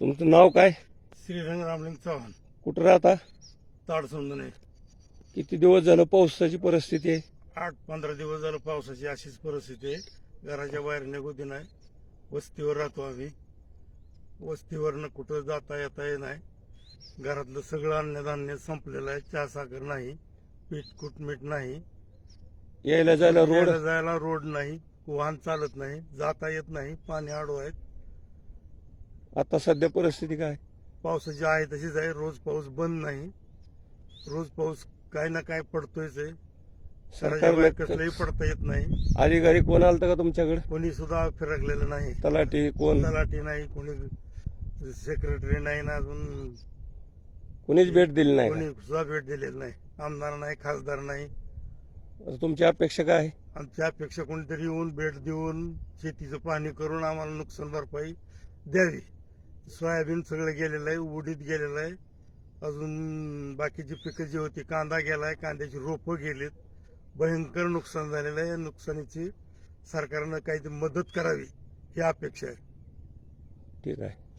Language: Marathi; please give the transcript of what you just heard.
तुमचं नाव काय? श्रीरंग रामलिंग चव्हाण. कुठं राहता? ताडसुंदने किती दिवस झालं पावसाची परिस्थिती आहे? आठ पंधरा दिवस झालं पावसाची अशीच परिस्थिती आहे. घराच्या बाहेर निघू दे नाही. वस्तीवर राहतो आम्ही. वस्तीवरनं कुठं जाता येता येत नाही. घरातलं सगळं अन्नधान्य संपलेलं आहे. चहा साखर नाही. पीठ कुट मीठ नाही. यायला जायला रोड? यायला जायला रोड नाही. वाहन चालत नाही. जाता येत नाही. पाणी आडू आहेत. आता सध्या परिस्थिती काय? पावसाची आहे तशीच आहे. रोज पाऊस बंद नाही. रोज पाऊस काय ना काय पडतोयच आहे. सरकारला कसलंही पडता येत नाही. अधिकारी कोण आलतं का तुमच्याकडे? कोणी सुद्धा फिरकलेलं नाही. तलाठी कोण? तलाठी नाही कोणी सेक्रेटरी नाही ना अजून. कोणीच भेट दिली नाही कोणी सुद्धा भेट दिलेली नाही. आमदार नाही खासदार नाही? तुमची अपेक्षा काय आहे? अपेक्षा कोणीतरी येऊन भेट देऊन शेतीचं पाणी करून आम्हाला नुकसान भरपाई द्यावी. सोयाबीन सगळं गेलेलं आहे उडीत गेलेलं आहे. अजून बाकीची पिकं जी होती कांदा गेलाय कांद्याची रोपं गेलीत. भयंकर नुकसान झालेलं आहे. या नुकसानीची सरकारनं काहीतरी मदत करावी ही अपेक्षा आहे. ठीक आहे.